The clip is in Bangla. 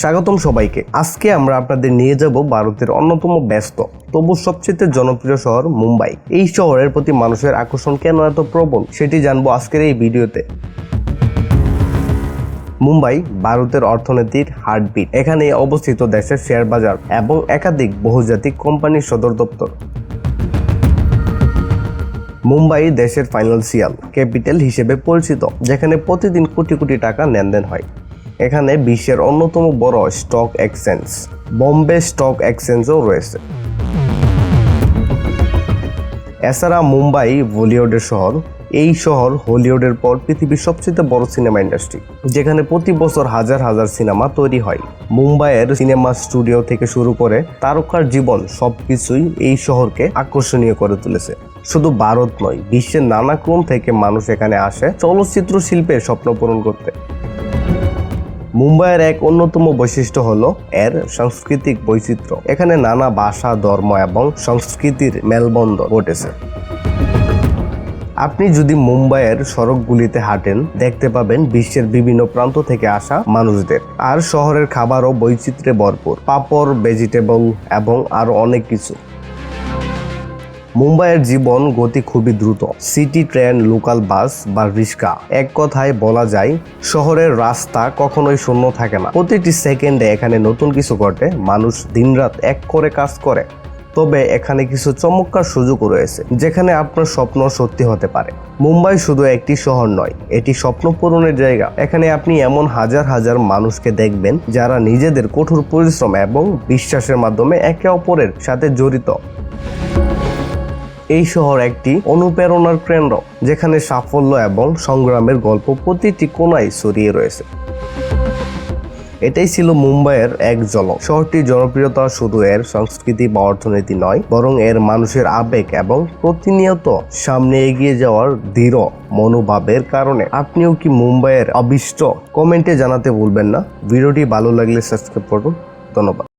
স্বাগতম সবাইকে। আজকে আমরা আপনাদের নিয়ে যাব ভারতের অন্যতম ব্যস্ত তবু সবচেয়ে জনপ্রিয় শহর মুম্বাই। এই শহরের প্রতি মানুষের আকর্ষণ কেন এত প্রবল, সেটি জানব আজকের এই ভিডিওতে। মুম্বাই ভারতের অর্থনীতির হার্টবিট। এখানে অবস্থিত দেশের শেয়ার বাজার এবং একাধিক বহুজাতিক কোম্পানির সদর দপ্তর। মুম্বাই দেশের ফাইন্যান্সিয়াল ক্যাপিটাল হিসেবে পরিচিত, যেখানে প্রতিদিন কোটি কোটি টাকা লেনদেন হয়। এখানে বিশ্বের অন্যতম বড় স্টক এক্সচেঞ্জ, বম্বে স্টক এক্সচেঞ্জও রয়েছে। এছাড়া মুম্বাই, বলিউডের শহর, এই শহর হলিউডের পর পৃথিবীর সবচেয়ে বড় সিনেমা ইন্ডাস্ট্রি, যেখানে প্রতি বছর হাজার হাজার সিনেমা তৈরি হয়। মুম্বাইয়ের সিনেমা স্টুডিও থেকে শুরু করে তারকার জীবন সবকিছুই এই শহরকে আকর্ষণীয় করে তুলেছে। শুধু ভারত নয়, বিশ্বের নানা কোণ থেকে মানুষ এখানে আসে চলচ্চিত্র শিল্পের স্বপ্ন পূরণ করতে। মুম্বাইয়ের এক অন্যতম বৈশিষ্ট্য হলো এর সাংস্কৃতিক বৈচিত্র্য। এখানে নানা ভাষা, ধর্ম এবং সংস্কৃতির মেলবন্ধন ঘটেছে। আপনি যদি মুম্বাইয়ের সড়কগুলিতে হাঁটেন, দেখতে পাবেন বিশ্বের বিভিন্ন প্রান্ত থেকে আসা মানুষদের। আর শহরের খাবারও বৈচিত্র্যে ভরপুর। পাপড়, ভেজিটেবল এবং আরও অনেক কিছু। মুম্বাইয়ের জীবন গতি খুবই দ্রুত। সিটি, ট্রেন, লোকাল বাস বা রিক্সা। এক কথায় বলা যায়, শহরের রাস্তা কখনোই শূন্য থাকে না। প্রতিটি সেকেন্ডে এখানে নতুন কিছু ঘটে, মানুষ দিনরাত এক করে কাজ করে। তবে এখানে কিছু চমৎকার সুযোগও রয়েছে, যেখানে আপনার স্বপ্ন সত্যি হতে পারে। মুম্বাই শুধু একটি শহর নয়, এটি স্বপ্ন পূরণের জায়গা। এখানে আপনি এমন হাজার হাজার মানুষকে দেখবেন, যারা নিজেদের কঠোর পরিশ্রম এবং বিশ্বাসের মাধ্যমে একে অপরের সাথে জড়িত। এই শহর একটি অনুপ্রেরণার কেন্দ্র, যেখানে সাফল্য এবং সংগ্রামের গল্প প্রতিটি কোনায় ছড়িয়ে রয়েছে। এটাই ছিল মুম্বাইয়ের এক ঝলক শহরটির জনপ্রিয়তা শুধু এর সংস্কৃতি বা অর্থনীতি নয়, বরং এর মানুষের আবেগ এবং প্রতিনিয়ত সামনে এগিয়ে যাওয়ার দৃঢ় মনোভাবের কারণে। আপনিও কি মুম্বাইয়ের অবিষ্ট? কমেন্টে জানাতে ভুলবেন না। ভিডিওটি ভালো লাগলে সাবস্ক্রাইব করুন। ধন্যবাদ।